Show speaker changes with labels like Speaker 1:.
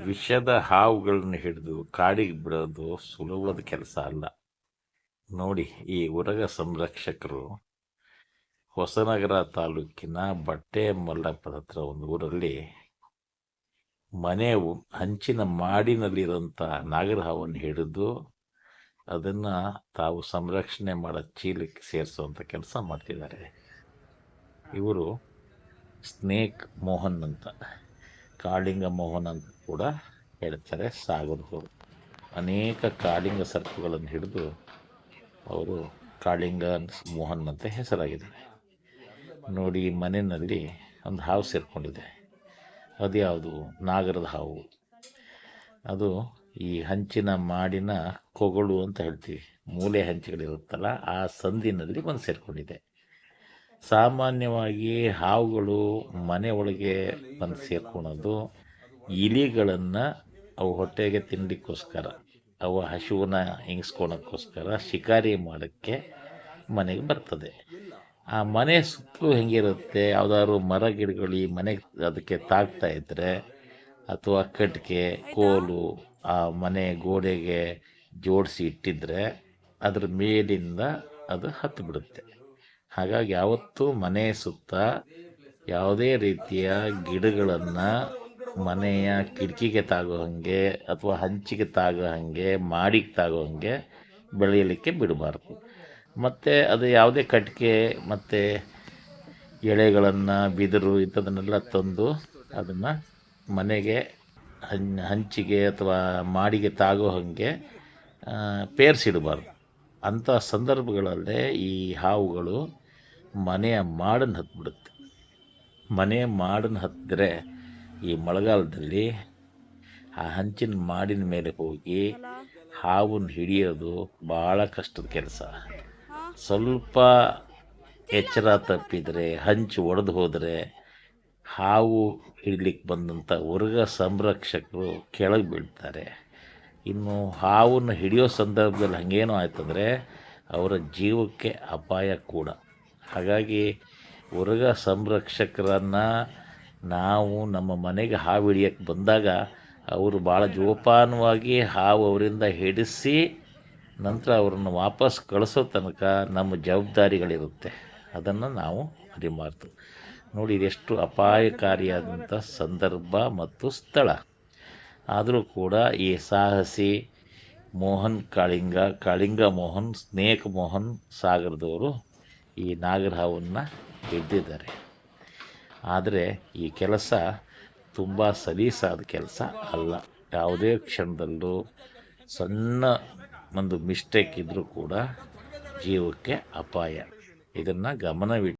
Speaker 1: ವಿಷದ ಹಾವುಗಳನ್ನು ಹಿಡಿದು ಕಾಡಿಗೆ ಬಿಡೋದು ಸುಲಭದ ಕೆಲಸ ಅಲ್ಲ. ನೋಡಿ, ಈ ಉರಗ ಸಂರಕ್ಷಕರು ಹೊಸನಗರ ತಾಲೂಕಿನ ಬಟ್ಟೆ ಮಲ್ಲಪ್ಪದ ಹತ್ರ ಒಂದು ಊರಲ್ಲಿ ಮನೆ ಹಂಚಿನ ಮಾಡಿನಲ್ಲಿರೋಂಥ ನಾಗರಹಾವನ್ನು ಹಿಡಿದು ಅದನ್ನು ತಾವು ಸಂರಕ್ಷಣೆ ಮಾಡೋ ಚೀಲಕ್ಕೆ ಸೇರಿಸುವಂಥ ಕೆಲಸ ಮಾಡ್ತಿದ್ದಾರೆ. ಇವರು ಸ್ನೇಕ್ ಮೋಹನ್ ಅಂತ. ಕಾಳಿಂಗ ಮೋಹನ್ ಅಂತ ಕೂಡ ಹೇಳ್ತಾರೆ ಸಾಗರದವರು ಅನೇಕ ಕಾಳಿಂಗ ಸರ್ಪುಗಳನ್ನು ಹಿಡಿದು ಅವರು ಕಾಳಿಂಗ ಮೋಹನ್ ಅಂತ ಹೆಸರಾಗಿದ್ದಾರೆ ನೋಡಿ ಮನೆಯಲ್ಲಿ ಒಂದು ಹಾವು ಸೇರಿಕೊಂಡಿದೆ. ಅದು ಯಾವುದು? ನಾಗರದ ಹಾವು. ಅದು ಈ ಹಂಚಿನ ಮಾಡಿನ ಕೊಗಳು ಅಂತ ಹೇಳ್ತೀವಿ. ಮೂಲೆ ಹಂಚುಗಳಿರುತ್ತಲ್ಲ, ಆ ಸಂದಿನಲ್ಲಿ ಬಂದು ಸೇರಿಕೊಂಡಿದೆ. ಸಾಮಾನ್ಯವಾಗಿ ಹಾವುಗಳು ಮನೆ ಒಳಗೆ ಬಂದು ಸೇರ್ಕೊಳೋದು, ಇಲಿಗಳನ್ನು ಅವು ಹೊಟ್ಟೆಗೆ ತಿನ್ನಲಿಕ್ಕೋಸ್ಕರ ಅವು ಹಸುವನ್ನ ಹಿಂಗ್ಸ್ಕೊಳೋಕ್ಕೋಸ್ಕರ ಶಿಕಾರಿ ಮಾಡೋಕ್ಕೆ ಮನೆಗೆ ಬರ್ತದೆ. ಆ ಮನೆ ಸುತ್ತಲೂ ಹೆಂಗಿರುತ್ತೆ, ಯಾವ್ದಾದ್ರು ಮರ ಗಿಡಗಳು ಈ ಮನೆಗೆ ಅದಕ್ಕೆ ತಾಗ್ತಾ ಇದ್ದರೆ ಅಥವಾ ಕಟ್ಟಿಗೆ, ಕೋಲು, ಆ ಮನೆ ಗೋಡೆಗೆ ಜೋಡಿಸಿ ಇಟ್ಟಿದ್ರೆ ಅದ್ರ ಮೇಲಿಂದ ಅದು ಹತ್ತು ಬಿಡುತ್ತೆ ಹಾಗಾಗಿ ಯಾವತ್ತೂ ಮನೆ ಸುತ್ತ ಯಾವುದೇ ರೀತಿಯ ಗಿಡಗಳನ್ನು ಮನೆಯ ಕಿಟಕಿಗೆ ತಾಗೋ ಹಾಗೆ ಅಥವಾ ಹಂಚಿಗೆ ತಾಗೋ ಹಾಗೆ, ಮಾಡಿಗೆ ತಾಗೋ ಹಾಗೆ ಬೆಳೆಯಲಿಕ್ಕೆ ಬಿಡಬಾರ್ದು. ಮತ್ತು ಅದು ಯಾವುದೇ ಕಟ್ಟಿಗೆ, ಮತ್ತು ಎಳೆಗಳನ್ನು, ಬಿದಿರು ಇಂಥದನ್ನೆಲ್ಲ ತಂದು ಅದನ್ನು ಮನೆಗೆ ಹಂಚಿಗೆ ಅಥವಾ ಮಾಡಿಗೆ ತಾಗೋ ಹಾಗೆ ಪೇರಿಸಿಡಬಾರ್ದು. ಅಂಥ ಸಂದರ್ಭಗಳಲ್ಲೇ ಈ ಹಾವುಗಳು ಮನೆಯ ಮಾಡನ್ನು ಹತ್ಬಿಡುತ್ತೆ. ಮನೆಯ ಮಾಡನ್ನು ಹತ್ತಿದ್ರೆ ಈ ಮಳೆಗಾಲದಲ್ಲಿ ಆ ಹಂಚಿನ ಮಾಡಿನ ಮೇಲೆ ಹೋಗಿ ಹಾವನ್ನು ಹಿಡಿಯೋದು ಭಾಳ ಕಷ್ಟದ ಕೆಲಸ. ಸ್ವಲ್ಪ ಎಚ್ಚರ ತಪ್ಪಿದರೆ, ಹಂಚು ಒಡೆದು ಹೋದರೆ ಹಾವು ಹಿಡಲಿಕ್ಕೆ ಬಂದಂಥ ಉರ್ಗ ಸಂರಕ್ಷಕರು ಕೆಳಗೆ ಬೀಳ್ತಾರೆ. ಇನ್ನು ಹಾವನ್ನು ಹಿಡಿಯೋ ಸಂದರ್ಭದಲ್ಲಿ ಹಾಗೇನೋ ಆಯ್ತಂದರೆ ಅವರ ಜೀವಕ್ಕೆ ಅಪಾಯ ಕೂಡ. ಹಾಗಾಗಿ ಉರಗ ಸಂರಕ್ಷಕರನ್ನು ನಾವು ನಮ್ಮ ಮನೆಗೆ ಹಾವು ಹಿಡಿಯಕ್ಕೆ ಬಂದಾಗ ಅವರು ಭಾಳ ಜೋಪಾನವಾಗಿ ಹಾವು ಅವರಿಂದ ಹಿಡಿಸಿ ನಂತರ ಅವರನ್ನು ವಾಪಸ್ ಕಳಿಸೋ ತನಕ ನಮ್ಮ ಜವಾಬ್ದಾರಿಗಳಿರುತ್ತೆ. ಅದನ್ನು ನಾವು ಅರಿಮಾರ್ತು ನೋಡಿ, ಇದೆಷ್ಟು ಅಪಾಯಕಾರಿಯಾದಂಥ ಸಂದರ್ಭ ಮತ್ತು ಸ್ಥಳ. ಆದರೂ ಕೂಡ ಈ ಸಾಹಸಿ ಮೋಹನ್ ಕಾಳಿಂಗ ಕಾಳಿಂಗ ಮೋಹನ್ ಸ್ನೇಕ್ ಮೋಹನ್ ಸಾಗರದವರು ಈ ನಾಗರಹಾವನ್ನು ಹಿಡಿದಿದ್ದಾರೆ ಆದರೆ ಈ ಕೆಲಸ ತುಂಬ ಸಲೀಸಾದ ಕೆಲಸ ಅಲ್ಲ. ಯಾವುದೇ ಕ್ಷಣದಲ್ಲೂ ಸಣ್ಣ ಒಂದು ಮಿಸ್ಟೇಕ್ ಇದ್ದರೂ ಕೂಡ ಜೀವಕ್ಕೆ ಅಪಾಯ. ಇದನ್ನು ಗಮನವಿಟ್ಟು